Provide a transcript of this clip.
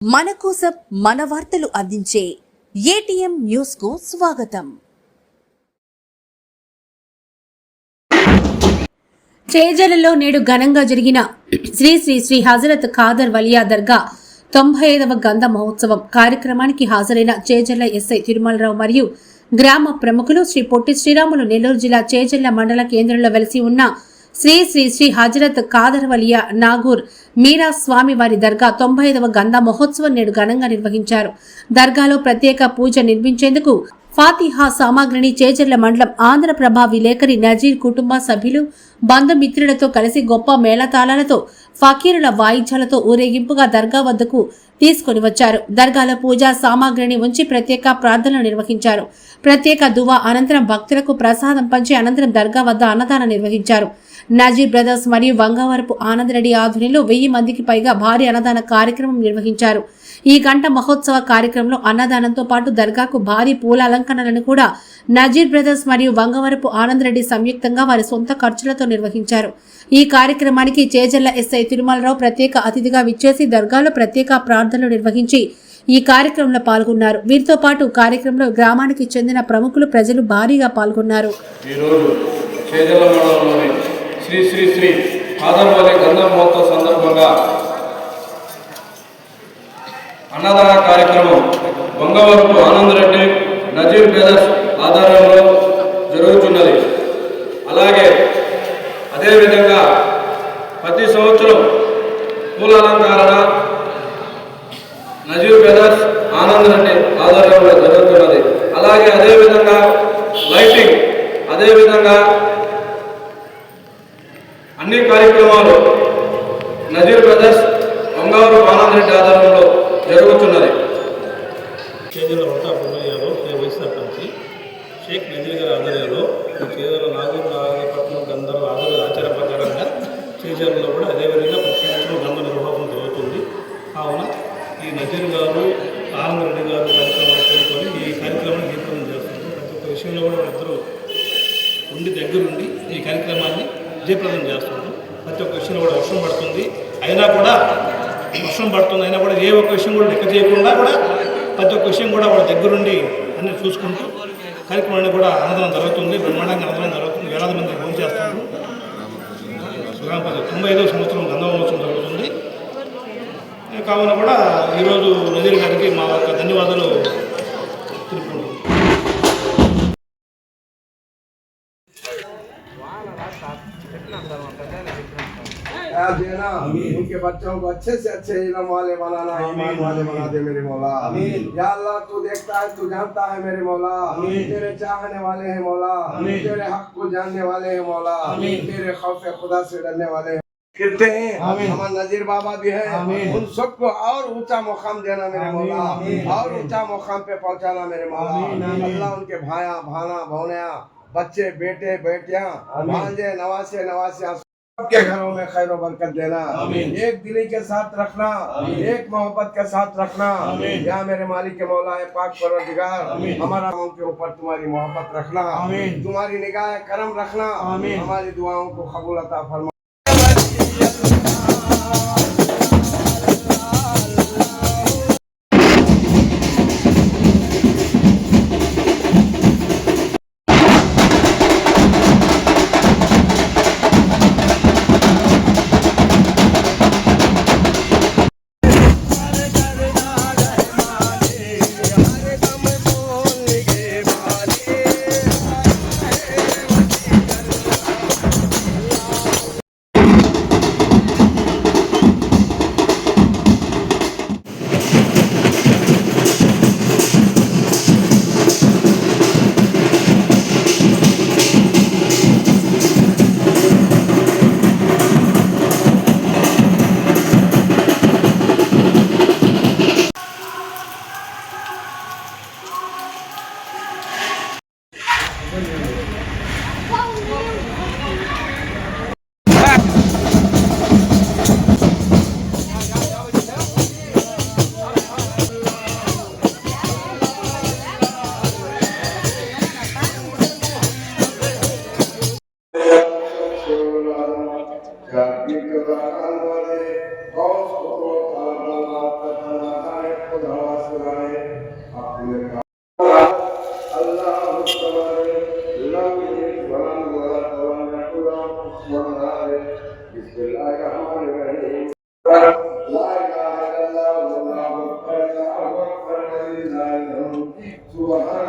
మన కోసం మన వార్తలు అందించే ఏటీఎం న్యూస్కు స్వాగతం. చేజలలో నేడు ఘనంగా జరిగిన శ్రీ శ్రీ శ్రీ హజరత్ ఖాదర్ వలియా దర్గా తొంభై ఐదవ గంధ మహోత్సవం కార్యక్రమానికి హాజరైన చేజల్ల ఎస్ఐ తిరుమలరావు మరియు గ్రామ ప్రముఖులు శ్రీ పొట్టి శ్రీరాములు నెల్లూరు జిల్లా చేజల్ల మండల కేంద్రంలో వెలిసి ఉన్న శ్రీ శ్రీ శ్రీ హజరత్ ఖాదర్ వలియా నాగూర్ మీరా స్వామి వారి దర్గా తొంభై ఐదవ గంధ మహోత్సవం నేడు ఘనంగా నిర్వహించారు. దర్గాలో ప్రత్యేక పూజ నిర్మించేందుకు ఫాతిహా సామాగ్రిని చేజర్ల మండలం ఆంధ్రప్రభ విలేకరి నజీర్ కుటుంబ సభ్యులు బంధుమిత్రులతో కలిసి గొప్ప మేళతాళాలతో ఫకీరుల వాయిద్యాలతో ఊరేగింపుగా దర్గా వద్దకు తీసుకొని వచ్చారు. దర్గాలో పూజా సామాగ్రిని ఉంచి ప్రత్యేక ప్రార్థనలు నిర్వహించారు. ప్రత్యేక దువా అనంతరం భక్తులకు ప్రసాదం పంచి అనంతరం దర్గా వద్ద అన్నదానం నిర్వహించారు. నజీర్ బ్రదర్స్ మరియు వంగవరపు ఆనందరెడ్డి ఆధ్వర్యంలో వెయ్యి మందికి పైగా భారీ అన్నదాన కార్యక్రమం నిర్వహించారు. ఈ గంట మహోత్సవ కార్యక్రమంలో అన్నదానంతో పాటు దర్గాకు భారీ పూల అలంకరణలను కూడా నజీర్ బ్రదర్స్ మరియు వంగవరపు ఆనందరెడ్డి సంయుక్తంగా వారి సొంత ఖర్చులతో నిర్వహించారు. ఈ కార్యక్రమానికి చేజల్ల ఎస్ఐ తిరుమలరావు ప్రత్యేక అతిథిగా విచ్చేసి దర్గాలో ప్రత్యేక ప్రార్థనలు నిర్వహించి ఈ కార్యక్రమంలో పాల్గొన్నారు. వీరితో పాటు కార్యక్రమంలో గ్రామానికి చెందిన ప్రముఖులు ప్రజలు భారీగా పాల్గొన్నారు. శ్రీ శ్రీ శ్రీ ఆదర్వల్లి గంధ మహోత్సవ సందర్భంగా అన్నదాన కార్యక్రమం వంగవరపు ఆనందరెడ్డి నజీర్ బ్రదర్స్ ఆధారంలో జరుగుతున్నది. అలాగే అదేవిధంగా ప్రతి సంవత్సరం పూల అలంకరణ నజీర్ బ్రదర్స్ ఆనంద్ రెడ్డి జరుగుతున్నది. అలాగే అదేవిధంగా లైటింగ్ అదేవిధంగా అన్ని కార్యక్రమాలు నజీర్ బ్రదర్స్ వంగారు ఆనందరెడ్డి ఆధారంలో చేజల వంట శ్రీ వైఎస్ఆర్ పంచి షేక్ నజీర్ గారి ఆధ్వర్యంలో ఈ చేజల నాగూరు నాగపట్నం గంధర్వ ఆధార ఆచార ప్రకారంగా చేజలలో కూడా అదేవిధంగా ప్రతి గంధ నిర్వాహం జరుగుతుంది. కావున ఈ నజీర్ గారు ఆనందరెడ్డి గారు కార్యక్రమాలు కోరుకొని ఈ కార్యక్రమాన్ని దీపం చేస్తున్నారు. ప్రతి ఒక్క విషయంలో కూడా వాళ్ళిద్దరూ ఉండి దగ్గరుండి ఈ కార్యక్రమాన్ని జయప్రదం చేస్తున్నారు. ప్రతి ఒక్క విషయంలో కూడా వర్షం పడుతుంది. అయినా కూడా వర్షం పడుతుంది. అయినా కూడా ఏ ఒక్క విషయం కూడా లెక్క చేయకుండా కూడా ప్రతి ఒక్క విషయం కూడా వాళ్ళ దగ్గరుండి అన్ని చూసుకుంటూ కార్యక్రమాన్ని కూడా అనంతరం జరుగుతుంది బ్రహ్మాండంగా అనంతరం జరుగుతుంది వేలాది మంది భోజనం చేస్తారు. తొంభై ఐదో సంవత్సరం గంధమహోత్సవం జరుగుతుంది. కావున కూడా ఈరోజు నజీర్ గారికి మా యొక్క ధన్యవాదాలు देना उनके बच्चों को अच्छे से अच्छे इलम वाले बनाना ईमान वाले बना दे मेरे मौला। या अल्लाह तू देखता है तू जानता है मेरे मौला। तेरे चाहने वाले हैं मौला। तेरे हक को जानने वाले हैं मौला। तेरे खौफ खुदा से डरने वाले हैं। करते हैं। हमारे नजीर बाबा भी है। उन सबको और ऊँचा मुकाम देना मेरे मौला। और ऊँचा मुकाम पे पहुंचाना मेरे मौला। अल्लाह उनके भाया भाना भौनिया बच्चे बेटे बेटियाँ भांजे नवासे नवासिया सबके घरों में खैर बरकत देना। एक दिली के साथ रखना एक मोहब्बत के साथ रखना। या मेरे मालिक के मौला है पाक परवरदिगार हमारा गाँव के ऊपर तुम्हारी मोहब्बत रखना। तुम्हारी निगाह करम रखना। हमारी दुआओं को कबूल अता फरमा। Oh, Subhanallah.